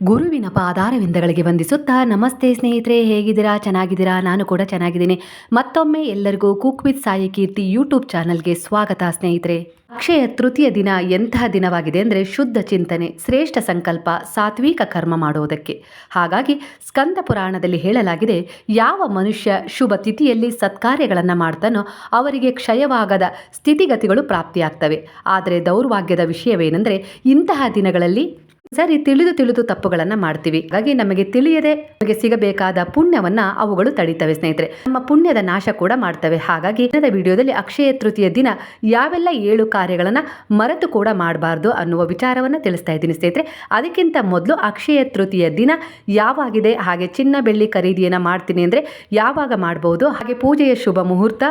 ಗುರುವಿನ ಪಾದಾರವಿಂದಗಳಿಗೆ ವಂದಿಸುತ್ತಾ, ನಮಸ್ತೆ ಸ್ನೇಹಿತರೆ, ಹೇಗಿದ್ದೀರಾ? ಚೆನ್ನಾಗಿದ್ದೀರಾ? ನಾನು ಕೂಡ ಚೆನ್ನಾಗಿದ್ದೀನಿ. ಮತ್ತೊಮ್ಮೆ ಎಲ್ಲರಿಗೂ cook with Sai Keerthi YouTube ಚಾನಲ್ಗೆ ಸ್ವಾಗತ ಸ್ನೇಹಿತರೆ. ಅಕ್ಷಯ ತೃತೀಯ ದಿನ ಎಂತಹ ದಿನವಾಗಿದೆ ಅಂದರೆ ಶುದ್ಧ ಚಿಂತನೆ, ಶ್ರೇಷ್ಠ ಸಂಕಲ್ಪ, ಸಾತ್ವಿಕ ಕರ್ಮ ಮಾಡುವುದಕ್ಕೆ ಹಾಗಾಗಿ ಸ್ಕಂದ ಪುರಾಣದಲ್ಲಿ ಹೇಳಲಾಗಿದೆ, ಯಾವ ಮನುಷ್ಯ ಶುಭ ತಿಥಿಯಲ್ಲಿ ಸತ್ಕಾರ್ಯಗಳನ್ನು ಮಾಡ್ತಾನೋ ಅವರಿಗೆ ಕ್ಷಯವಾಗದ ಸ್ಥಿತಿಗತಿಗಳು ಪ್ರಾಪ್ತಿಯಾಗ್ತವೆ. ಆದರೆ ದೌರ್ಭಾಗ್ಯದ ವಿಷಯವೇನೆಂದರೆ ಇಂತಹ ದಿನಗಳಲ್ಲಿ ಸರಿ ತಿಳಿದು ತಿಳಿದು ತಪ್ಪುಗಳನ್ನು ಮಾಡ್ತೀವಿ. ಹಾಗಾಗಿ ನಮಗೆ ತಿಳಿಯದೆ ನಮಗೆ ಸಿಗಬೇಕಾದ ಪುಣ್ಯವನ್ನ ಅವುಗಳು ತಡೀತವೆ ಸ್ನೇಹಿತರೆ. ನಮ್ಮ ಪುಣ್ಯದ ನಾಶ ಕೂಡ ಮಾಡ್ತವೆ. ಹಾಗಾಗಿ ದಿನದ ವಿಡಿಯೋದಲ್ಲಿ ಅಕ್ಷಯ ತೃತೀಯ ದಿನ ಯಾವೆಲ್ಲ ಏಳು ಕಾರ್ಯಗಳನ್ನು ಮರೆತು ಕೂಡ ಮಾಡಬಾರ್ದು ಅನ್ನುವ ವಿಚಾರವನ್ನು ತಿಳಿಸ್ತಾ ಇದ್ದೀನಿ ಸ್ನೇಹಿತರೆ. ಅದಕ್ಕಿಂತ ಮೊದಲು ಅಕ್ಷಯ ತೃತೀಯ ದಿನ ಯಾವಾಗಿದೆ, ಹಾಗೆ ಚಿನ್ನ ಬೆಳ್ಳಿ ಖರೀದಿಯನ್ನು ಮಾಡ್ತೀನಿ ಅಂದರೆ ಯಾವಾಗ ಮಾಡಬಹುದು ಹಾಗೆ ಪೂಜೆಯ ಶುಭ ಮುಹೂರ್ತ,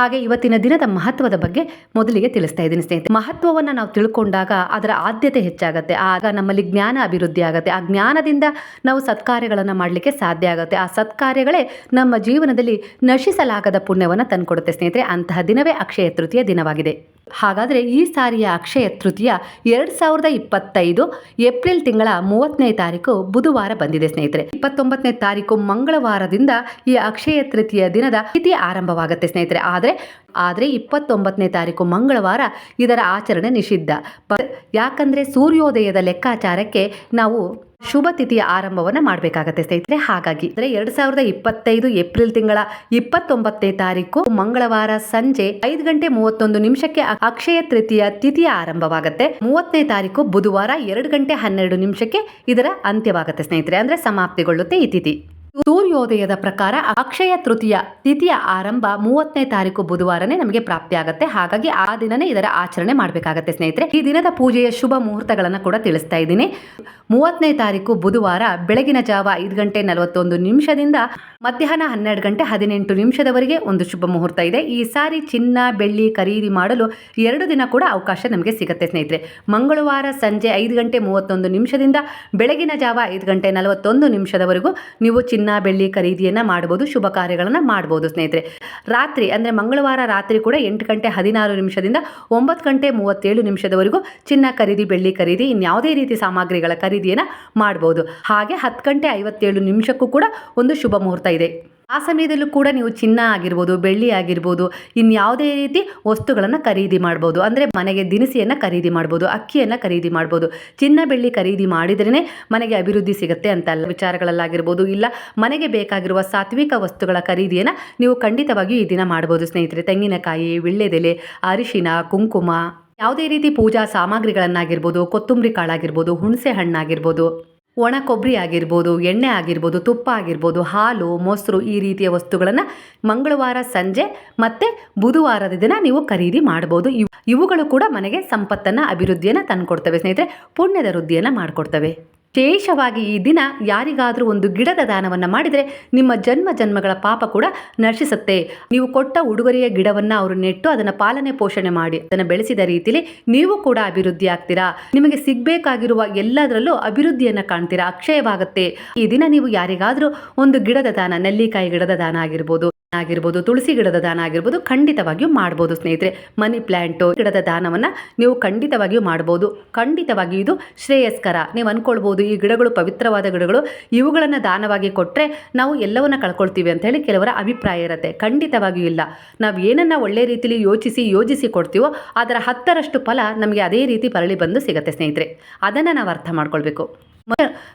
ಹಾಗೆ ಇವತ್ತಿನ ದಿನದ ಮಹತ್ವದ ಬಗ್ಗೆ ಮೊದಲಿಗೆ ತಿಳಿಸ್ತಾ ಇದ್ದೀನಿ ಸ್ನೇಹಿತರೆ. ಮಹತ್ವವನ್ನು ನಾವು ತಿಳ್ಕೊಂಡಾಗ ಅದರ ಆದ್ಯತೆ ಹೆಚ್ಚಾಗುತ್ತೆ. ಆಗ ನಮ್ಮಲ್ಲಿ ಜ್ಞಾನ ಅಭಿವೃದ್ಧಿ ಆಗುತ್ತೆ. ಆ ಜ್ಞಾನದಿಂದ ನಾವು ಸತ್ಕಾರ್ಯಗಳನ್ನು ಮಾಡಲಿಕ್ಕೆ ಸಾಧ್ಯ ಆಗುತ್ತೆ. ಆ ಸತ್ಕಾರ್ಯಗಳೇ ನಮ್ಮ ಜೀವನದಲ್ಲಿ ನಶಿಸಲಾಗದ ಪುಣ್ಯವನ್ನು ತಂದುಕೊಡುತ್ತೆ ಸ್ನೇಹಿತರೆ. ಅಂತಹ ದಿನವೇ ಅಕ್ಷಯ ತೃತೀಯ ದಿನವಾಗಿದೆ. ಹಾಗಾದರೆ ಈ ಸಾರಿಯ ಅಕ್ಷಯ ತೃತೀಯ ಎರಡು ಸಾವಿರದ ಇಪ್ಪತ್ತೈದು ಏಪ್ರಿಲ್ ತಿಂಗಳ ಮೂವತ್ತನೇ ತಾರೀಕು ಬುಧವಾರ ಬಂದಿದೆ, ಸ್ನೇಹಿತರೆ. ಇಪ್ಪತ್ತೊಂಬತ್ತನೇ ತಾರೀಕು ಮಂಗಳವಾರದಿಂದ ಈ ಅಕ್ಷಯ ತೃತೀಯ ದಿನದ ತಿಥಿ ಆರಂಭವಾಗುತ್ತೆ, ಸ್ನೇಹಿತರೆ. ಆದರೆ ಆದರೆ ಇಪ್ಪತ್ತೊಂಬತ್ತನೇ ತಾರೀಕು ಮಂಗಳವಾರ ಇದರ ಆಚರಣೆ ನಿಷಿದ್ಧ. ಯಾಕಂದರೆ ಸೂರ್ಯೋದಯದ ಲೆಕ್ಕಾಚಾರಕ್ಕೆ ನಾವು ಶುಭ ತಿಥಿಯ ಆರಂಭವನ್ನು ಮಾಡಬೇಕಾಗತ್ತೆ ಸ್ನೇಹಿತರೆ. ಹಾಗಾಗಿ ಅಂದರೆ ಎರಡು ಸಾವಿರದ ಇಪ್ಪತ್ತೈದು ಏಪ್ರಿಲ್ ತಿಂಗಳ ಇಪ್ಪತ್ತೊಂಬತ್ತನೇ ತಾರೀಕು ಮಂಗಳವಾರ ಸಂಜೆ ಐದು ಗಂಟೆ ಮೂವತ್ತೊಂದು ನಿಮಿಷಕ್ಕೆ ಅಕ್ಷಯ ತೃತೀಯ ತಿಥಿಯ ಆರಂಭವಾಗುತ್ತೆ. ಮೂವತ್ತನೇ ತಾರೀಕು ಬುಧವಾರ ಎರಡು ಗಂಟೆ ಹನ್ನೆರಡು ನಿಮಿಷಕ್ಕೆ ಇದರ ಅಂತ್ಯವಾಗುತ್ತೆ ಸ್ನೇಹಿತರೆ. ಅಂದ್ರೆ ಸಮಾಪ್ತಿಗೊಳ್ಳುತ್ತೆ ಈ ತಿಥಿ. ಸೂರ್ಯೋದಯದ ಪ್ರಕಾರ ಅಕ್ಷಯ ತೃತೀಯ ತಿಥಿಯ ಆರಂಭ ಮೂವತ್ತನೇ ತಾರೀಕು ಬುಧವಾರನೇ ನಮಗೆ ಪ್ರಾಪ್ತಿ ಆಗುತ್ತೆ ಹಾಗಾಗಿ ಆ ದಿನನೇ ಇದರ ಆಚರಣೆ ಮಾಡಬೇಕಾಗತ್ತೆ ಸ್ನೇಹಿತರೆ. ಈ ದಿನದ ಪೂಜೆಯ ಶುಭ ಮುಹೂರ್ತಗಳನ್ನು ಕೂಡ ತಿಳಿಸ್ತಾ ಇದ್ದೀನಿ. ಮೂವತ್ತನೇ ತಾರೀಕು ಬುಧವಾರ ಬೆಳಗಿನ ಜಾವ ಐದು ಗಂಟೆ ನಲವತ್ತೊಂದು ನಿಮಿಷದಿಂದ ಮಧ್ಯಾಹ್ನ ಹನ್ನೆರಡು ಗಂಟೆ ಹದಿನೆಂಟು ನಿಮಿಷದವರೆಗೆ ಒಂದು ಶುಭ ಮುಹೂರ್ತ ಇದೆ. ಈ ಸಾರಿ ಚಿನ್ನ, ಬೆಳ್ಳಿ ಖರೀದಿ ಮಾಡಲು ಎರಡು ದಿನ ಕೂಡ ಅವಕಾಶ ನಮಗೆ ಸಿಗುತ್ತೆ ಸ್ನೇಹಿತರೆ. ಮಂಗಳವಾರ ಸಂಜೆ ಐದು ಗಂಟೆ ಮೂವತ್ತೊಂದು ನಿಮಿಷದಿಂದ ಬೆಳಗಿನ ಜಾವ ಐದು ಗಂಟೆ ನಲವತ್ತೊಂದು ನಿಮಿಷದವರೆಗೂ ನೀವು ಚಿನ್ನ ಬೆಳ್ಳಿ ಖರೀದಿಯನ್ನು ಮಾಡ್ಬೋದು, ಶುಭ ಕಾರ್ಯಗಳನ್ನು ಮಾಡ್ಬೋದು ಸ್ನೇಹಿತರೆ. ರಾತ್ರಿ, ಅಂದರೆ ಮಂಗಳವಾರ ರಾತ್ರಿ ಕೂಡ ಎಂಟು ಗಂಟೆ ಹದಿನಾರು ನಿಮಿಷದಿಂದ ಒಂಬತ್ತು ಗಂಟೆ ಮೂವತ್ತೇಳು ನಿಮಿಷದವರೆಗೂ ಚಿನ್ನ ಖರೀದಿ, ಬೆಳ್ಳಿ ಖರೀದಿ ಇನ್ಯಾವುದೇ ರೀತಿ ಸಾಮಗ್ರಿಗಳ ಖರೀದಿಯನ್ನು ಮಾಡ್ಬೋದು. ಹಾಗೆ ಹತ್ತು ಗಂಟೆ ಐವತ್ತೇಳು ನಿಮಿಷಕ್ಕೂ ಕೂಡ ಒಂದು ಶುಭ ಮುಹೂರ್ತ ಇದೆ. ಆ ಸಮಯದಲ್ಲೂ ಕೂಡ ನೀವು ಚಿನ್ನ ಆಗಿರ್ಬೋದು, ಬೆಳ್ಳಿ ಆಗಿರ್ಬೋದು ಇನ್ಯಾವುದೇ ರೀತಿ ವಸ್ತುಗಳನ್ನು ಖರೀದಿ ಮಾಡ್ಬೋದು. ಅಂದರೆ ಮನೆಗೆ ದಿನಸಿಯನ್ನು ಖರೀದಿ ಮಾಡ್ಬೋದು, ಅಕ್ಕಿಯನ್ನು ಖರೀದಿ ಮಾಡ್ಬೋದು. ಚಿನ್ನ, ಬೆಳ್ಳಿ ಖರೀದಿ ಮಾಡಿದ್ರೇ ಮನೆಗೆ ಅಭಿವೃದ್ಧಿ ಸಿಗುತ್ತೆ ಅಂತ ಅಲ್ಲ ವಿಚಾರಗಳಲ್ಲಾಗಿರ್ಬೋದು. ಇಲ್ಲ, ಮನೆಗೆ ಬೇಕಾಗಿರುವ ಸಾತ್ವಿಕ ವಸ್ತುಗಳ ಖರೀದಿಯನ್ನು ನೀವು ಖಂಡಿತವಾಗಿಯೂ ಈ ದಿನ ಮಾಡ್ಬೋದು ಸ್ನೇಹಿತರೆ. ತೆಂಗಿನಕಾಯಿ, ವಿಳ್ಳೆದೆಲೆ, ಅರಿಶಿನ, ಕುಂಕುಮ, ಯಾವುದೇ ರೀತಿ ಪೂಜಾ ಸಾಮಗ್ರಿಗಳನ್ನಾಗಿರ್ಬೋದು, ಕೊತ್ತಂಬರಿ ಕಾಳಾಗಿರ್ಬೋದು, ಹುಣಸೆ ಹಣ್ಣಾಗಿರ್ಬೋದು. ಒಣ ಕೊಬ್ಬರಿ ಆಗಿರ್ಬೋದು, ಎಣ್ಣೆ ಆಗಿರ್ಬೋದು, ತುಪ್ಪ ಆಗಿರ್ಬೋದು, ಹಾಲು, ಮೊಸರು ಈ ರೀತಿಯ ವಸ್ತುಗಳನ್ನು ಮಂಗಳವಾರ, ಸಂಜೆ ಮತ್ತು ಬುಧವಾರದ ದಿನ ನೀವು ಖರೀದಿ ಮಾಡ್ಬೋದು ಇವು ಇವುಗಳು ಕೂಡ ಮನೆಗೆ ಸಂಪತ್ತನ್ನು, ಅಭಿವೃದ್ಧಿಯನ್ನು ತಂದುಕೊಡ್ತವೆ ಸ್ನೇಹಿತರೆ. ಪುಣ್ಯದ ವೃದ್ಧಿಯನ್ನು ಮಾಡಿಕೊಡ್ತವೆ. ವಿಶೇಷವಾಗಿ ಈ ದಿನ ಯಾರಿಗಾದರೂ ಒಂದು ಗಿಡದ ದಾನವನ್ನು ಮಾಡಿದರೆ ನಿಮ್ಮ ಜನ್ಮ ಜನ್ಮಗಳ ಪಾಪ ಕೂಡ ನಶಿಸುತ್ತೆ. ನೀವು ಕೊಟ್ಟ ಉಡುಗೊರೆಯ ಗಿಡವನ್ನು ಅವರು ನೆಟ್ಟು ಅದನ್ನು ಪಾಲನೆ ಪೋಷಣೆ ಮಾಡಿ, ಅದನ್ನು ಬೆಳೆಸಿದ ರೀತಿಯಲ್ಲಿ ನೀವು ಕೂಡ ಅಭಿವೃದ್ಧಿ ಆಗ್ತೀರಾ? ನಿಮಗೆ ಸಿಗಬೇಕಾಗಿರುವ ಎಲ್ಲದರಲ್ಲೂ ಅಭಿವೃದ್ಧಿಯನ್ನು ಕಾಣ್ತೀರಾ? ಅಕ್ಷಯವಾಗುತ್ತೆ. ಈ ದಿನ ನೀವು ಯಾರಿಗಾದರೂ ಒಂದು ಗಿಡದ ದಾನ, ನೆಲ್ಲಿಕಾಯಿ ಗಿಡದ ದಾನ ಆಗಿರ್ಬೋದು. ಆಗಿರ್ಬೋದು, ತುಳಸಿ ಗಿಡದ ದಾನ ಆಗಿರ್ಬೋದು, ಖಂಡಿತವಾಗಿಯೂ ಮಾಡ್ಬೋದು ಸ್ನೇಹಿತರೆ. ಮನಿ ಪ್ಲ್ಯಾಂಟು ಗಿಡದ ದಾನವನ್ನು ನೀವು ಖಂಡಿತವಾಗಿಯೂ ಮಾಡ್ಬೋದು. ಖಂಡಿತವಾಗಿಯೂ ಇದು ಶ್ರೇಯಸ್ಕರ. ನೀವು ಅಂದ್ಕೊಳ್ಬೋದು ಈ ಗಿಡಗಳು ಪವಿತ್ರವಾದ ಗಿಡಗಳು, ಇವುಗಳನ್ನು ದಾನವಾಗಿ ಕೊಟ್ಟರೆ ನಾವು ಎಲ್ಲವನ್ನ ಕಳ್ಕೊಳ್ತೀವಿ ಅಂತ ಹೇಳಿ ಕೆಲವರ ಅಭಿಪ್ರಾಯ ಇರುತ್ತೆ. ಖಂಡಿತವಾಗಿಯೂ ಇಲ್ಲ. ನಾವು ಏನನ್ನ ಒಳ್ಳೆ ರೀತಿಯಲ್ಲಿ ಯೋಚಿಸಿ, ಯೋಜಿಸಿ ಕೊಡ್ತೀವೋ, ಅದರ ಹತ್ತರಷ್ಟು ಫಲ ನಮಗೆ ಅದೇ ರೀತಿ ಪರಳಿ ಬಂದು ಸಿಗುತ್ತೆ ಸ್ನೇಹಿತರೆ. ಅದನ್ನು ನಾವು ಅರ್ಥ ಮಾಡ್ಕೊಳ್ಬೇಕು.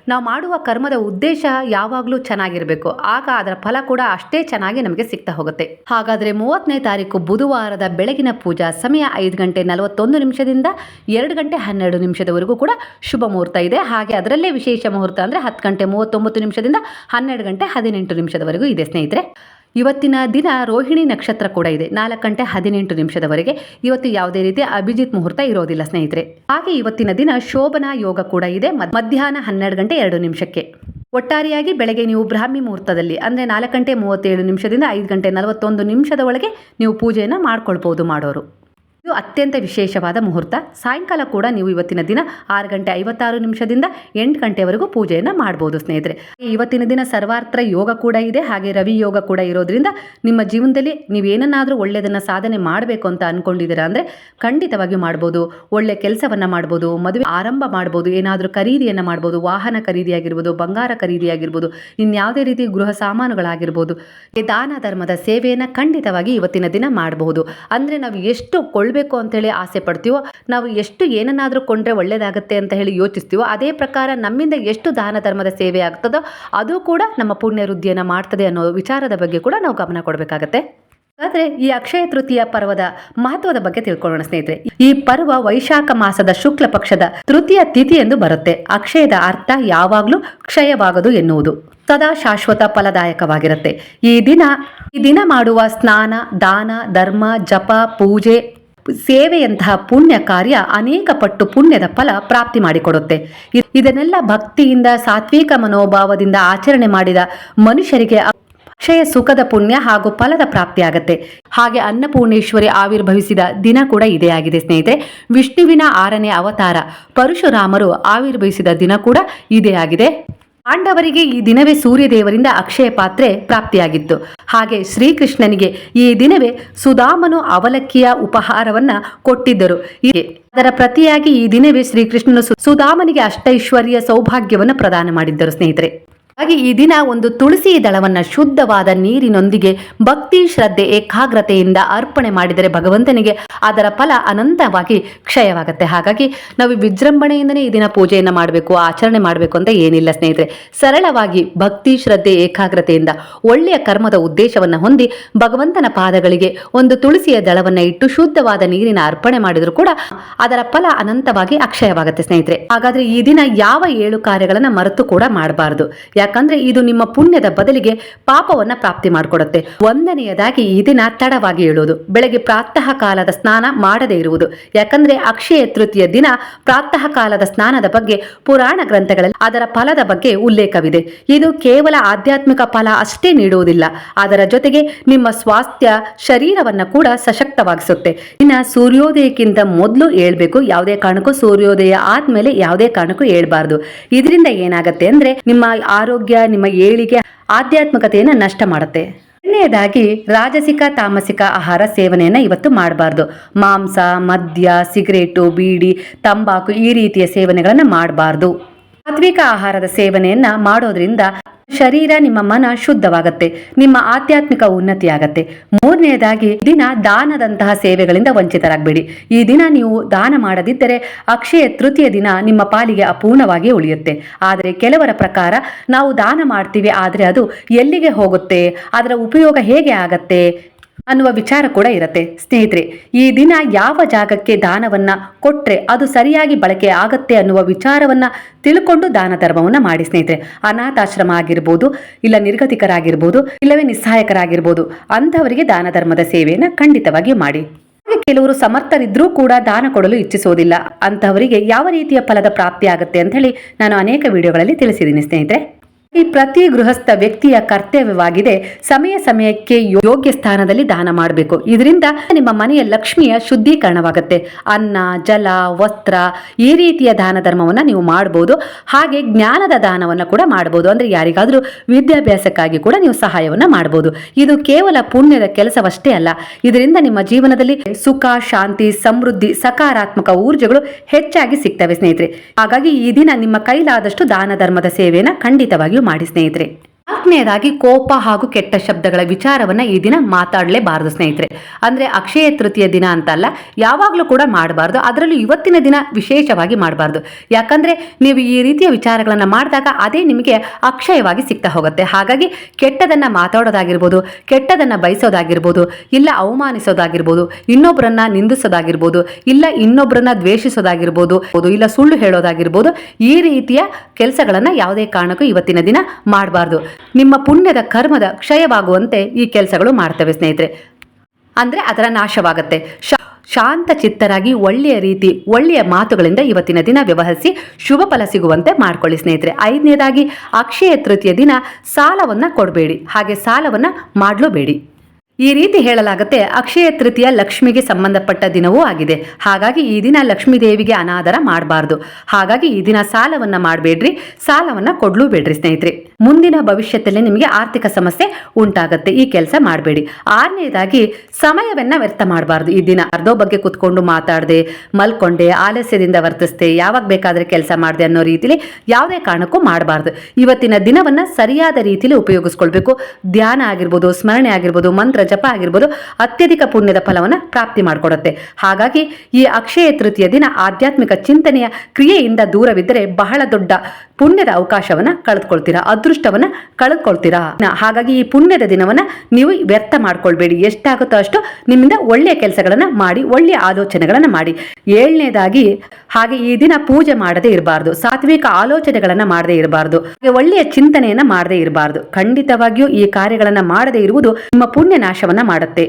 ನಾವು ಮಾಡುವ ಕರ್ಮದ ಉದ್ದೇಶ ಯಾವಾಗಲೂ ಚೆನ್ನಾಗಿರಬೇಕು. ಆಗ ಅದರ ಫಲ ಕೂಡ ಅಷ್ಟೇ ಚೆನ್ನಾಗಿ ನಮಗೆ ಸಿಗ್ತಾ ಹೋಗುತ್ತೆ. ಹಾಗಾದರೆ ಮೂವತ್ತನೇ ತಾರೀಕು ಬುಧವಾರದ ಬೆಳಗಿನ ಪೂಜಾ ಸಮಯ ಐದು ಗಂಟೆ ನಲವತ್ತೊಂದು ನಿಮಿಷದಿಂದ ಎರಡು ಗಂಟೆ ಹನ್ನೆರಡು ನಿಮಿಷದವರೆಗೂ ಕೂಡ ಶುಭ ಮುಹೂರ್ತ ಇದೆ. ಹಾಗೆ ಅದರಲ್ಲೇ ವಿಶೇಷ ಮುಹೂರ್ತ ಅಂದರೆ ಹತ್ತು ಗಂಟೆ ಮೂವತ್ತೊಂಬತ್ತು ನಿಮಿಷದಿಂದ ಹನ್ನೆರಡು ಗಂಟೆ ಹದಿನೆಂಟು ನಿಮಿಷದವರೆಗೂ ಇದೆ ಸ್ನೇಹಿತರೆ. ಇವತ್ತಿನ ದಿನ ರೋಹಿಣಿ ನಕ್ಷತ್ರ ಕೂಡ ಇದೆ. ನಾಲ್ಕು ಗಂಟೆ ಹದಿನೆಂಟು ನಿಮಿಷದವರೆಗೆ ಇವತ್ತು ಯಾವುದೇ ರೀತಿಯ ಅಭಿಜಿತ್ ಮುಹೂರ್ತ ಇರೋದಿಲ್ಲ ಸ್ನೇಹಿತರೆ. ಹಾಗೆ ಇವತ್ತಿನ ದಿನ ಶೋಭನಾ ಯೋಗ ಕೂಡ ಇದೆ. ಮಧ್ಯಾಹ್ನ ಹನ್ನೆರಡು ಗಂಟೆ ಎರಡು ನಿಮಿಷಕ್ಕೆ. ಒಟ್ಟಾರೆಯಾಗಿ ಬೆಳಗ್ಗೆ ನೀವು ಬ್ರಾಹ್ಮಿ ಮುಹೂರ್ತದಲ್ಲಿ, ಅಂದರೆ ನಾಲ್ಕು ಗಂಟೆ ಮೂವತ್ತೇಳು ನಿಮಿಷದಿಂದ ಐದು ಗಂಟೆ ನಲವತ್ತೊಂದು ನಿಮಿಷದ ಒಳಗೆ ನೀವು ಪೂಜೆಯನ್ನು ಮಾಡ್ಕೊಳ್ಬೋದು ಮಾಡೋರು. ಇದು ಅತ್ಯಂತ ವಿಶೇಷವಾದ ಮುಹೂರ್ತ. ಸಾಯಂಕಾಲ ಕೂಡ ನೀವು ಇವತ್ತಿನ ದಿನ ಆರು ಗಂಟೆ ಐವತ್ತಾರು ನಿಮಿಷದಿಂದ ಎಂಟು ಗಂಟೆವರೆಗೂ ಪೂಜೆಯನ್ನು ಮಾಡ್ಬೋದು ಸ್ನೇಹಿತರೆ. ಇವತ್ತಿನ ದಿನ ಸರ್ವಾರ್ಥ ಯೋಗ ಕೂಡ ಇದೆ. ಹಾಗೆ ರವಿ ಯೋಗ ಕೂಡ ಇರೋದ್ರಿಂದ ನಿಮ್ಮ ಜೀವನದಲ್ಲಿ ನೀವು ಏನನ್ನಾದರೂ ಒಳ್ಳೆಯದನ್ನು ಸಾಧನೆ ಮಾಡಬೇಕು ಅಂತ ಅಂದ್ಕೊಂಡಿದ್ದೀರಾ ಅಂದರೆ ಖಂಡಿತವಾಗಿ ಮಾಡ್ಬೋದು. ಒಳ್ಳೆ ಕೆಲಸವನ್ನು ಮಾಡ್ಬೋದು, ಮದುವೆ ಆರಂಭ ಮಾಡ್ಬೋದು, ಏನಾದರೂ ಖರೀದಿಯನ್ನು ಮಾಡ್ಬೋದು, ವಾಹನ ಖರೀದಿ ಆಗಿರ್ಬೋದು ಬಂಗಾರ ಖರೀದಿ ಆಗಿರ್ಬೋದು ಇನ್ಯಾವುದೇ ರೀತಿ ಗೃಹ ಸಾಮಾನುಗಳಾಗಿರ್ಬೋದು, ದಾನ ಧರ್ಮದ ಸೇವೆಯನ್ನು ಖಂಡಿತವಾಗಿ ಇವತ್ತಿನ ದಿನ ಮಾಡಬಹುದು. ಅಂದರೆ ನಾವು ಎಷ್ಟು ಕೊಳ್ಳಬೇಕು ಅಂತೇಳಿ ಆಸೆ ಪಡ್ತೀವೋ, ನಾವು ಎಷ್ಟು ಏನನ್ನಾದರೂ ಕೊಂಡ್ರೆ ಒಳ್ಳೇದಾಗುತ್ತೆ ಅಂತ ಹೇಳಿ ಯೋಚಿಸ್ತೀವೋ, ಅದೇ ಪ್ರಕಾರ ನಮ್ಮಿಂದ ಎಷ್ಟು ದಾನ ಧರ್ಮದ ಸೇವೆ ಆಗ್ತದೋ, ಅದು ಕೂಡ ನಮ್ಮ ಪುಣ್ಯ ವೃದ್ಧಿಯನ್ನು ಮಾಡ್ತದೆ ಅನ್ನೋ ವಿಚಾರದ ಬಗ್ಗೆ ಕೂಡ ನಾವು ಗಮನ ಕೊಡಬೇಕಾಗತ್ತೆ. ಆದರೆ ಈ ಅಕ್ಷಯ ತೃತೀಯ ಪರ್ವದ ಮಹತ್ವದ ಬಗ್ಗೆ ತಿಳ್ಕೊಳ್ಳೋಣ ಸ್ನೇಹಿತರೆ. ಈ ಪರ್ವ ವೈಶಾಖ ಮಾಸದ ಶುಕ್ಲ ಪಕ್ಷದ ತೃತೀಯ ತಿಥಿ ಎಂದು ಬರುತ್ತೆ. ಅಕ್ಷಯದ ಅರ್ಥ ಯಾವಾಗಲೂ ಕ್ಷಯವಾಗದು ಎನ್ನುವುದು. ಸದಾ ಶಾಶ್ವತ ಫಲದಾಯಕವಾಗಿರುತ್ತೆ. ಈ ದಿನ ಈ ದಿನ ಮಾಡುವ ಸ್ನಾನ, ದಾನ, ಧರ್ಮ, ಜಪ, ಪೂಜೆ ಸೇವೆಯಂತಹ ಪುಣ್ಯ ಕಾರ್ಯ ಅನೇಕ ಪಟ್ಟು ಪುಣ್ಯದ ಫಲ ಪ್ರಾಪ್ತಿ ಮಾಡಿಕೊಡುತ್ತೆ. ಇದನ್ನೆಲ್ಲ ಭಕ್ತಿಯಿಂದ, ಸಾತ್ವಿಕ ಮನೋಭಾವದಿಂದ ಆಚರಣೆ ಮಾಡಿದ ಮನುಷ್ಯರಿಗೆ ಅಕ್ಷಯ ಸುಖದ ಪುಣ್ಯ ಹಾಗೂ ಫಲದ ಪ್ರಾಪ್ತಿಯಾಗತ್ತೆ. ಹಾಗೆ ಅನ್ನಪೂರ್ಣೇಶ್ವರಿ ಆವಿರ್ಭವಿಸಿದ ದಿನ ಕೂಡ ಇದೇ ಆಗಿದೆ ಸ್ನೇಹಿತರೆ. ವಿಷ್ಣುವಿನ ಆರನೇ ಅವತಾರ ಪರಶುರಾಮರು ಆವಿರ್ಭವಿಸಿದ ದಿನ ಕೂಡ ಇದೇ ಆಗಿದೆ. ಪಾಂಡವರಿಗೆ ಈ ದಿನವೇ ಸೂರ್ಯದೇವರಿಂದ ಅಕ್ಷಯ ಪಾತ್ರೆ ಪ್ರಾಪ್ತಿಯಾಗಿತ್ತು. ಹಾಗೆ ಶ್ರೀಕೃಷ್ಣನಿಗೆ ಈ ದಿನವೇ ಸುಧಾಮನು ಅವಲಕ್ಕಿಯ ಉಪಹಾರವನ್ನ ಕೊಟ್ಟಿದ್ದರು. ಅದರ ಪ್ರತಿಯಾಗಿ ಈ ದಿನವೇ ಶ್ರೀಕೃಷ್ಣನು ಸುಧಾಮನಿಗೆ ಅಷ್ಟೈಶ್ವರ್ಯ ಸೌಭಾಗ್ಯವನ್ನು ಪ್ರದಾನ ಮಾಡಿದ್ದರು ಸ್ನೇಹಿತರೆ. ಹಾಗೆ ಈ ದಿನ ಒಂದು ತುಳಸಿ ದಳವನ್ನ ಶುದ್ಧವಾದ ನೀರಿನೊಂದಿಗೆ ಭಕ್ತಿ ಶ್ರದ್ಧೆ, ಏಕಾಗ್ರತೆಯಿಂದ ಅರ್ಪಣೆ ಮಾಡಿದರೆ ಭಗವಂತನಿಗೆ ಅದರ ಫಲ ಅನಂತವಾಗಿ ಕ್ಷಯವಾಗುತ್ತೆ. ಹಾಗಾಗಿ ನಾವು ವಿಜೃಂಭಣೆಯಿಂದನೇ ಈ ದಿನ ಪೂಜೆಯನ್ನು ಮಾಡಬೇಕು, ಆಚರಣೆ ಮಾಡಬೇಕು ಅಂತ ಏನಿಲ್ಲ ಸ್ನೇಹಿತರೆ. ಸರಳವಾಗಿ ಭಕ್ತಿ ಶ್ರದ್ಧೆ, ಏಕಾಗ್ರತೆಯಿಂದ ಒಳ್ಳೆಯ ಕರ್ಮದ ಉದ್ದೇಶವನ್ನು ಹೊಂದಿ ಭಗವಂತನ ಪಾದಗಳಿಗೆ ಒಂದು ತುಳಸಿಯ ದಳವನ್ನು ಇಟ್ಟು ಶುದ್ಧವಾದ ನೀರಿನ ಅರ್ಪಣೆ ಮಾಡಿದರೂ ಕೂಡ ಅದರ ಫಲ ಅನಂತವಾಗಿ ಅಕ್ಷಯವಾಗುತ್ತೆ ಸ್ನೇಹಿತರೆ. ಹಾಗಾದ್ರೆ ಈ ದಿನ ಯಾವ ಏಳು ಕಾರ್ಯಗಳನ್ನು ಮರೆತು ಕೂಡ ಮಾಡಬಾರದು. ಯಾಕಂದ್ರೆ ಇದು ನಿಮ್ಮ ಪುಣ್ಯದ ಬದಲಿಗೆ ಪಾಪವನ್ನ ಪ್ರಾಪ್ತಿ ಮಾಡಿಕೊಡುತ್ತೆ. ಒಂದನೆಯದಾಗಿ ಈ ದಿನ ತಡವಾಗಿ ಏಳುವುದು. ಬೆಳಗ್ಗೆ ಪ್ರಾತಃ ಕಾಲದ ಸ್ನಾನ ಮಾಡದೇ ಇರುವುದು. ಯಾಕಂದ್ರೆ ಅಕ್ಷಯ ತೃತೀಯ ದಿನ ಪ್ರಾತಃ ಕಾಲದ ಸ್ನಾನದ ಬಗ್ಗೆ ಪುರಾಣ ಗ್ರಂಥಗಳಲ್ಲಿ ಅದರ ಫಲದ ಬಗ್ಗೆ ಉಲ್ಲೇಖವಿದೆ. ಇದು ಕೇವಲ ಆಧ್ಯಾತ್ಮಿಕ ಫಲ ಅಷ್ಟೇ ನೀಡುವುದಿಲ್ಲ. ಅದರ ಜೊತೆಗೆ ನಿಮ್ಮ ಸ್ವಾಸ್ಥ್ಯ, ಶರೀರವನ್ನ ಕೂಡ ಸಶಕ್ತವಾಗಿಸುತ್ತೆ. ಇನ್ನ ಸೂರ್ಯೋದಯಕ್ಕಿಂತ ಮೊದಲು ಹೇಳ್ಬೇಕು ಯಾವುದೇ ಕಾರಣಕ್ಕೂ ಸೂರ್ಯೋದಯ ಆದ್ಮೇಲೆ ಯಾವುದೇ ಕಾರಣಕ್ಕೂ ಹೇಳ್ಬಾರ್ದು ಇದರಿಂದ ಏನಾಗುತ್ತೆ ಅಂದ್ರೆ ನಿಮ್ಮ ಆರೋಗ್ಯ ನಿಮ್ಮ ಏಳಿಗೆ ಆಧ್ಯಾತ್ಮಿಕತೆಯನ್ನು ನಷ್ಟ ಮಾಡುತ್ತೆ. ಎರಡನೆಯದಾಗಿ ರಾಜಸಿಕ, ತಾಮಸಿಕ ಆಹಾರ ಸೇವನೆಯನ್ನ ಇವತ್ತು ಮಾಡಬಾರ್ದು. ಮಾಂಸ, ಮದ್ಯ, ಸಿಗರೇಟು, ಬೀಡಿ, ತಂಬಾಕು ಈ ರೀತಿಯ ಸೇವನೆಗಳನ್ನ ಮಾಡಬಾರ್ದು. ಸಾತ್ವಿಕ ಆಹಾರದ ಸೇವನೆಯನ್ನ ಮಾಡೋದ್ರಿಂದ ಶರೀರ, ನಿಮ್ಮ ಮನ ಶುದ್ಧವಾಗುತ್ತೆ. ನಿಮ್ಮ ಆಧ್ಯಾತ್ಮಿಕ ಉನ್ನತಿ ಆಗತ್ತೆ ಮೂರನೆಯದಾಗಿ ದಿನ ದಾನದಂತಹ ಸೇವೆಗಳಿಂದ ವಂಚಿತರಾಗಬೇಡಿ. ಈ ದಿನ ನೀವು ದಾನ ಮಾಡದಿದ್ದರೆ ಅಕ್ಷಯ ತೃತೀಯ ದಿನ ನಿಮ್ಮ ಪಾಲಿಗೆ ಅಪೂರ್ಣವಾಗಿ ಉಳಿಯುತ್ತೆ. ಆದರೆ ಕೆಲವರ ಪ್ರಕಾರ ನಾವು ದಾನ ಮಾಡ್ತೀವಿ, ಆದರೆ ಅದು ಎಲ್ಲಿಗೆ ಹೋಗುತ್ತೆ? ಅದರ ಉಪಯೋಗ ಹೇಗೆ ಆಗತ್ತೆ? ಅನ್ನುವ ವಿಚಾರ ಕೂಡ ಇರುತ್ತೆ. ಸ್ನೇಹಿತರೆ, ಈ ದಿನ ಯಾವ ಜಾಗಕ್ಕೆ ದಾನವನ್ನ ಕೊಟ್ರೆ ಅದು ಸರಿಯಾಗಿ ಬಳಕೆ ಆಗತ್ತೆ ಅನ್ನುವ ವಿಚಾರವನ್ನ ತಿಳ್ಕೊಂಡು ದಾನ ಧರ್ಮವನ್ನ ಮಾಡಿ ಸ್ನೇಹಿತರೆ. ಅನಾಥಾಶ್ರಮ ಆಗಿರ್ಬೋದು, ಇಲ್ಲ ನಿರ್ಗತಿಕರಾಗಿರ್ಬೋದು, ಇಲ್ಲವೇ ನಿಸ್ಸಹಾಯಕರಾಗಿರ್ಬೋದು, ಅಂಥವರಿಗೆ ದಾನ ಧರ್ಮದ ಸೇವೆಯನ್ನ ಖಂಡಿತವಾಗಿ ಮಾಡಿ. ಕೆಲವರು ಸಮರ್ಥರಿದ್ರೂ ಕೂಡ ದಾನ ಕೊಡಲು ಇಚ್ಛಿಸೋದಿಲ್ಲ. ಅಂತಹವರಿಗೆ ಯಾವ ರೀತಿಯ ಫಲದ ಪ್ರಾಪ್ತಿ ಆಗುತ್ತೆ ಅಂತ ಹೇಳಿ ನಾನು ಅನೇಕ ವಿಡಿಯೋಗಳಲ್ಲಿ ತಿಳಿಸಿದ್ದೀನಿ ಸ್ನೇಹಿತರೆ. ಈ ಪ್ರತಿ ಗೃಹಸ್ಥ ವ್ಯಕ್ತಿಯ ಕರ್ತವ್ಯವಾಗಿದೆ. ಸಮಯ ಸಮಯಕ್ಕೆ ಯೋಗ್ಯ ಸ್ಥಾನದಲ್ಲಿ ದಾನ ಮಾಡಬೇಕು. ಇದರಿಂದ ನಿಮ್ಮ ಮನೆಯ ಲಕ್ಷ್ಮಿಯ ಶುದ್ಧೀಕರಣವಾಗುತ್ತೆ. ಅನ್ನ, ಜಲ, ವಸ್ತ್ರ ಈ ರೀತಿಯ ದಾನ ಧರ್ಮವನ್ನು ನೀವು ಮಾಡಬಹುದು ಹಾಗೆ ಜ್ಞಾನದ ದಾನವನ್ನ ಕೂಡ ಮಾಡಬಹುದು ಅಂದ್ರೆ ಯಾರಿಗಾದರೂ ವಿದ್ಯಾಭ್ಯಾಸಕ್ಕಾಗಿ ಕೂಡ ನೀವು ಸಹಾಯವನ್ನ ಮಾಡಬಹುದು ಇದು ಕೇವಲ ಪುಣ್ಯದ ಕೆಲಸವಷ್ಟೇ ಅಲ್ಲ. ಇದರಿಂದ ನಿಮ್ಮ ಜೀವನದಲ್ಲಿ ಸುಖ, ಶಾಂತಿ, ಸಮೃದ್ಧಿ, ಸಕಾರಾತ್ಮಕ ಊರ್ಜೆಗಳು ಹೆಚ್ಚಾಗಿ ಸಿಗ್ತವೆ ಸ್ನೇಹಿತರೆ. ಹಾಗಾಗಿ ಈ ದಿನ ನಿಮ್ಮ ಕೈಲಾದಷ್ಟು ದಾನ ಧರ್ಮದ ಸೇವೆಯನ್ನು ಖಂಡಿತವಾಗಿಯೂ ಮಾಡಿ ಸ್ನೇಹಿತರೆ ನಾಲ್ಕನೆಯದಾಗಿ ಕೋಪ ಹಾಗೂ ಕೆಟ್ಟ ಶಬ್ದಗಳ ವಿಚಾರವನ್ನ ಈ ದಿನ ಮಾತಾಡಲೇಬಾರದು, ಸ್ನೇಹಿತರೆ. ಅಂದ್ರೆ ಅಕ್ಷಯ ತೃತೀಯ ದಿನ ಅಂತಲ್ಲ, ಯಾವಾಗಲೂ ಕೂಡ ಮಾಡಬಾರ್ದು. ಅದರಲ್ಲೂ ಇವತ್ತಿನ ದಿನ ವಿಶೇಷವಾಗಿ ಮಾಡಬಾರ್ದು. ಯಾಕಂದ್ರೆ ನೀವು ಈ ರೀತಿಯ ವಿಚಾರಗಳನ್ನ ಮಾಡಿದಾಗ ಅದೇ ನಿಮಗೆ ಅಕ್ಷಯವಾಗಿ ಸಿಗ್ತಾ ಹೋಗುತ್ತೆ. ಹಾಗಾಗಿ ಕೆಟ್ಟದನ್ನ ಮಾತಾಡೋದಾಗಿರ್ಬೋದು, ಕೆಟ್ಟದನ್ನ ಬಯಸೋದಾಗಿರ್ಬೋದು, ಇಲ್ಲ ಅವಮಾನಿಸೋದಾಗಿರ್ಬೋದು ಇನ್ನೊಬ್ಬರನ್ನ ನಿಂದಿಸೋದಾಗಿರ್ಬೋದು, ಇಲ್ಲ ಇನ್ನೊಬ್ಬರನ್ನ ದ್ವೇಷಿಸೋದಾಗಿರ್ಬೋದು, ಇಲ್ಲ ಸುಳ್ಳು ಹೇಳೋದಾಗಿರ್ಬೋದು, ಈ ರೀತಿಯ ಕೆಲಸಗಳನ್ನ ಯಾವುದೇ ಕಾರಣಕ್ಕೂ ಇವತ್ತಿನ ದಿನ ಮಾಡಬಾರ್ದು. ನಿಮ್ಮ ಪುಣ್ಯದ ಕರ್ಮದ ಕ್ಷಯವಾಗುವಂತೆ ಈ ಕೆಲಸಗಳು ಮಾಡ್ತವೆ ಸ್ನೇಹಿತರೆ. ಅಂದರೆ ಅದರ ನಾಶವಾಗುತ್ತೆ. ಶಾಂತ ಚಿತ್ತರಾಗಿ ಒಳ್ಳೆಯ ರೀತಿ, ಒಳ್ಳೆಯ ಮಾತುಗಳಿಂದ ಇವತ್ತಿನ ದಿನ ವ್ಯವಹರಿಸಿ ಶುಭ ಫಲ ಸಿಗುವಂತೆ ಮಾಡ್ಕೊಳ್ಳಿ ಸ್ನೇಹಿತರೆ. ಐದನೇದಾಗಿ ಅಕ್ಷಯ ತೃತೀಯ ದಿನ ಸಾಲವನ್ನು ಕೊಡಬೇಡಿ. ಹಾಗೆ ಸಾಲವನ್ನು ಮಾಡಲೂಬೇಡಿ ಈ ರೀತಿ ಹೇಳಲಾಗುತ್ತೆ, ಅಕ್ಷಯ ತೃತೀಯ ಲಕ್ಷ್ಮಿಗೆ ಸಂಬಂಧಪಟ್ಟ ದಿನವೂ ಆಗಿದೆ. ಹಾಗಾಗಿ ಈ ದಿನ ಲಕ್ಷ್ಮೀ ದೇವಿಗೆ ಅನಾದರ ಮಾಡಬಾರ್ದು. ಹಾಗಾಗಿ ಈ ದಿನ ಸಾಲವನ್ನ ಮಾಡಬೇಡ್ರಿ, ಸಾಲವನ್ನ ಕೊಡ್ಲೂ ಬೇಡ್ರಿ ಸ್ನೇಹಿತರೆ. ಮುಂದಿನ ಭವಿಷ್ಯದಲ್ಲಿ ನಿಮಗೆ ಆರ್ಥಿಕ ಸಮಸ್ಯೆ ಉಂಟಾಗುತ್ತೆ, ಈ ಕೆಲಸ ಮಾಡಬೇಡಿ. ಆರನೇದಾಗಿ ಸಮಯವನ್ನ ವ್ಯರ್ಥ ಮಾಡಬಾರ್ದು ಈ ದಿನ. ಅರ್ಧೋ ಬಗ್ಗೆ ಕುತ್ಕೊಂಡು ಮಾತಾಡದೆ, ಮಲ್ಕೊಂಡೆ, ಆಲಸ್ಯದಿಂದ ವರ್ತಿಸ್ದೆ, ಯಾವಾಗ ಬೇಕಾದ್ರೆ ಕೆಲಸ ಮಾಡಿದೆ ಅನ್ನೋ ರೀತಿಲಿ ಯಾವುದೇ ಕಾರಣಕ್ಕೂ ಮಾಡಬಾರ್ದು. ಇವತ್ತಿನ ದಿನವನ್ನ ಸರಿಯಾದ ರೀತಿಯಲ್ಲಿ ಉಪಯೋಗಿಸ್ಕೊಳ್ಬೇಕು. ಧ್ಯಾನ ಆಗಿರ್ಬೋದು, ಸ್ಮರಣೆ ಆಗಿರ್ಬೋದು, ಮಂತ್ರ ಜಪ ಆಗಿರ್ಬೋದು ಅತ್ಯಧಿಕ ಪುಣ್ಯದ ಫಲವನ್ನ ಪ್ರಾಪ್ತಿ ಮಾಡಿಕೊಡುತ್ತೆ. ಹಾಗಾಗಿ ಈ ಅಕ್ಷಯ ತೃತೀಯ ದಿನ ಆಧ್ಯಾತ್ಮಿಕ ಚಿಂತನೆಯ ಕ್ರಿಯೆಯಿಂದ ದೂರವಿದ್ದರೆ ಬಹಳ ದೊಡ್ಡ ಪುಣ್ಯದ ಅವಕಾಶವನ್ನ ಕಳೆದುಕೊಳ್ತೀರಾ, ಅದೃಷ್ಟವನ್ನು ಕಳೆದುಕೊಳ್ತೀರಾ. ಹಾಗಾಗಿ ಈ ಪುಣ್ಯದ ದಿನವನ್ನ ನೀವು ವ್ಯರ್ಥ ಮಾಡ್ಕೊಳ್ಬೇಡಿ, ಎಷ್ಟಾಗುತ್ತೋ ಅಷ್ಟು ನಿಮ್ಮಿಂದ ಒಳ್ಳೆಯ ಕೆಲಸಗಳನ್ನು ಮಾಡಿ, ಒಳ್ಳೆಯ ಆಲೋಚನೆಗಳನ್ನು ಮಾಡಿ. ಏಳನೇದಾಗಿ ಹಾಗೆ ಈ ದಿನ ಪೂಜೆ ಮಾಡದೇ ಇರಬಾರ್ದು, ಸಾತ್ವಿಕ ಆಲೋಚನೆಗಳನ್ನು ಮಾಡದೇ ಇರಬಾರ್ದು ಒಳ್ಳೆಯ ಚಿಂತನೆಯನ್ನ ಮಾಡದೇ ಇರಬಾರ್ದು. ಖಂಡಿತವಾಗಿಯೂ ಈ ಕಾರ್ಯಗಳನ್ನು ಮಾಡದೇ ಇರುವುದು ನಿಮ್ಮ ಪುಣ್ಯ ನಾಶವನ್ನ ಮಾಡುತ್ತೆ.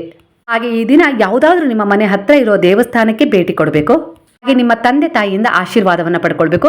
ಹಾಗೆ ಈ ದಿನ ಯಾವುದಾದ್ರೂ ನಿಮ್ಮ ಮನೆ ಹತ್ರ ಇರೋ ದೇವಸ್ಥಾನಕ್ಕೆ ಭೇಟಿ ಕೊಡಬೇಕು. ಹಾಗೆ ನಿಮ್ಮ ತಂದೆ ತಾಯಿಯಿಂದ ಆಶೀರ್ವಾದವನ್ನು ಪಡ್ಕೊಳ್ಬೇಕು.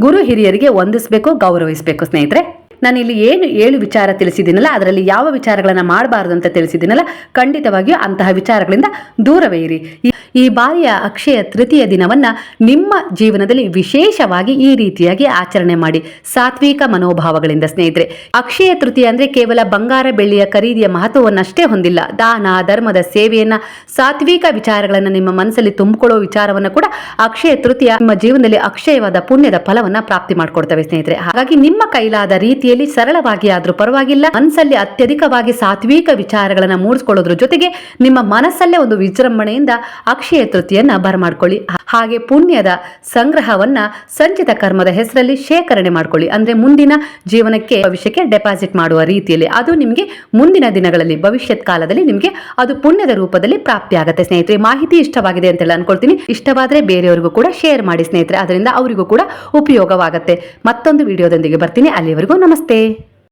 ಗುರು ಹಿರಿಯರಿಗೆ ವಂದಿಸಬೇಕು, ಗೌರವಿಸಬೇಕು ಸ್ನೇಹಿತರೆ. ನಾನು ಇಲ್ಲಿ ಏನು ಏಳು ವಿಚಾರ ತಿಳಿಸಿದ್ದೀನಲ್ಲ, ಅದರಲ್ಲಿ ಯಾವ ವಿಚಾರಗಳನ್ನು ಮಾಡಬಾರ್ದು ಅಂತ ತಿಳಿಸಿದ್ದೀನಲ್ಲ, ಖಂಡಿತವಾಗಿಯೂ ಅಂತಹ ವಿಚಾರಗಳಿಂದ ದೂರವೇ ಇರಿ. ಈ- ಬಾರಿಯ ಅಕ್ಷಯ ತೃತೀಯ ದಿನವನ್ನ ನಿಮ್ಮ ಜೀವನದಲ್ಲಿ ವಿಶೇಷವಾಗಿ ಈ ರೀತಿಯಾಗಿ ಆಚರಣೆ ಮಾಡಿ. ಸಾತ್ವಿಕ ಮನೋಭಾವಗಳಿಂದ ಸ್ನೇಹಿತರೆ, ಅಕ್ಷಯ ತೃತೀಯ ಅಂದರೆ ಕೇವಲ ಬಂಗಾರ ಬೆಳ್ಳಿಯ ಖರೀದಿಯ ಮಹತ್ವವನ್ನಷ್ಟೇ ಹೊಂದಿಲ್ಲ. ದಾನ, ಧರ್ಮದ ಸೇವೆಯನ್ನು, ಸಾತ್ವಿಕ ವಿಚಾರಗಳನ್ನು ನಿಮ್ಮ ಮನಸ್ಸಲ್ಲಿ ತುಂಬಿಕೊಳ್ಳೋ ವಿಚಾರವನ್ನು ಕೂಡ ಅಕ್ಷಯ ತೃತೀಯ ನಿಮ್ಮ ಜೀವನದಲ್ಲಿ ಅಕ್ಷಯವಾದ ಪುಣ್ಯದ ಫಲವನ್ನು ಪ್ರಾಪ್ತಿ ಮಾಡಿಕೊಡ್ತವೆ ಸ್ನೇಹಿತರೆ. ಹಾಗಾಗಿ ನಿಮ್ಮ ಕೈಲಾದ ರೀತಿಯಲ್ಲಿ ಸರಳವಾಗಿ ಆದ್ರೂ ಪರವಾಗಿಲ್ಲ, ಮನಸ್ಸಲ್ಲಿ ಅತ್ಯಧಿಕವಾಗಿ ಸಾತ್ವಿಕ ವಿಚಾರಗಳನ್ನ ಮೂಡಿಸ್ಕೊಳ್ಳೋದ್ರ ಜೊತೆಗೆ ನಿಮ್ಮ ಮನಸ್ಸಲ್ಲೇ ಒಂದು ವಿಜೃಂಭಣೆಯಿಂದ ಅಕ್ಷಯ ತೃತೀಯನ್ನ ಬರಮಾಡ್ಕೊಳ್ಳಿ. ಹಾಗೆ ಪುಣ್ಯದ ಸಂಗ್ರಹವನ್ನ ಸಂಚಿತ ಕರ್ಮದ ಹೆಸರಲ್ಲಿ ಶೇಖರಣೆ ಮಾಡ್ಕೊಳ್ಳಿ. ಅಂದ್ರೆ ಮುಂದಿನ ಜೀವನಕ್ಕೆ ಭವಿಷ್ಯಕ್ಕೆ ಡೆಪಾಸಿಟ್ ಮಾಡುವ ರೀತಿಯಲ್ಲಿ. ಅದು ನಿಮಗೆ ಮುಂದಿನ ದಿನಗಳಲ್ಲಿ, ಭವಿಷ್ಯತ್ ಕಾಲದಲ್ಲಿ ನಿಮಗೆ ಅದು ಪುಣ್ಯದ ರೂಪದಲ್ಲಿ ಪ್ರಾಪ್ತಿ ಆಗುತ್ತೆ ಸ್ನೇಹಿತರೆ. ಮಾಹಿತಿ ಇಷ್ಟವಾಗಿದೆ ಅಂತ ಹೇಳಿ ಅನ್ಕೊಳ್ತೀನಿ. ಇಷ್ಟವಾದ್ರೆ ಬೇರೆಯವರಿಗೂ ಕೂಡ ಶೇರ್ ಮಾಡಿ ಸ್ನೇಹಿತರೆ. ಅದರಿಂದ ಅವರಿಗೂ ಕೂಡ ಉಪಯೋಗವಾಗುತ್ತೆ. ಮತ್ತೊಂದು ವಿಡಿಯೋದೊಂದಿಗೆ ಬರ್ತೀನಿ. ಅಲ್ಲಿವರೆಗೂ ನಮಸ್ತೆ.